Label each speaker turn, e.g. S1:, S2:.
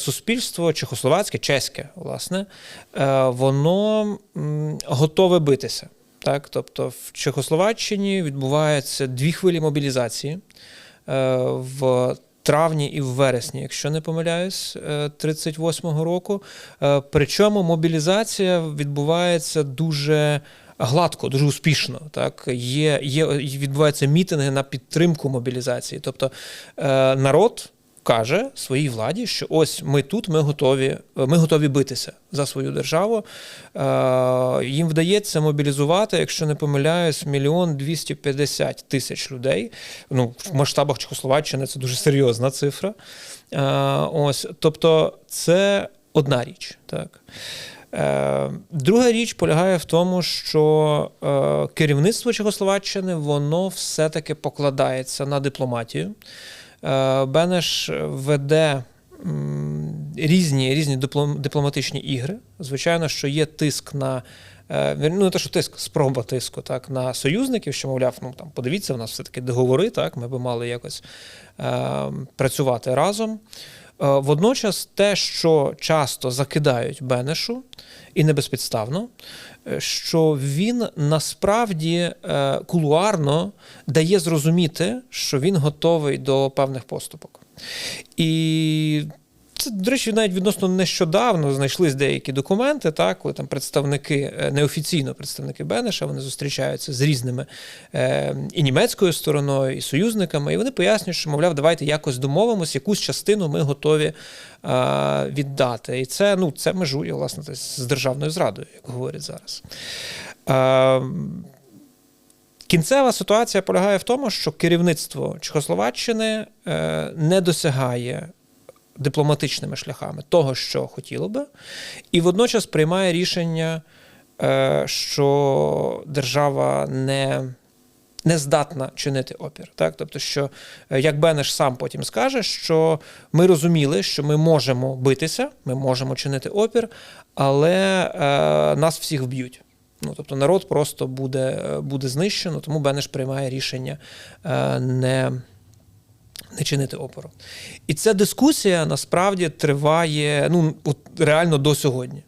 S1: Суспільство чехословацьке, чеське, власне, е, воно готове битися. Так? Тобто в Чехословаччині відбуваються дві хвилі мобілізації е, в травні і в вересні, якщо не помиляюсь, е, 38-го року. Е, Причому мобілізація відбувається дуже. Гладко, дуже успішно. Так є, є відбуваються мітинги на підтримку мобілізації. Тобто е, народ каже своїй владі, що ось ми тут, ми готові, ми готові битися за свою державу. Е, їм вдається мобілізувати, якщо не помиляюсь, мільйон 250 тисяч людей. Ну, в масштабах Чехословаччини це дуже серйозна цифра. Е, ось, тобто, це одна річ. Так. Е, Друга річ полягає в тому, що е, керівництво Чехословаччини воно все-таки покладається на дипломатію. Е, Бенеш веде різні, різні дипломатичні ігри. Звичайно, що є тиск на. е, Ну, не те, що тиск, спроба тиску так, на союзників, що, мовляв, ну там подивіться, у нас все-таки договори, так, ми би мали якось е, працювати разом. Е, Водночас те, що часто закидають Бенешу, і не безпідставно, е, що він насправді е, кулуарно дає зрозуміти, що він готовий до певних поступок. І це, до речі, навіть відносно нещодавно знайшлись деякі документи, так, коли там представники, е, неофіційно представники Бенеша, вони зустрічаються з різними е, і німецькою стороною, і союзниками, і вони пояснюють, що, мовляв, давайте якось домовимось, якусь частину ми готові е, віддати. І це, ну, це межує, власне, з державною зрадою, як говорять зараз. Е, Кінцева ситуація полягає в тому, що керівництво Чехословаччини е, не досягає дипломатичними шляхами того, що хотіло би, і водночас приймає рішення, е, що держава не. Не здатна чинити опір, так тобто, що е, як Бенеш сам потім скаже, що ми розуміли, що ми можемо битися, ми можемо чинити опір, але е, нас всіх вб'ють. Ну тобто народ просто буде, е, буде знищено, тому Бенеш приймає рішення е, не, не чинити опору. І ця дискусія насправді триває ну, от реально до сьогодні.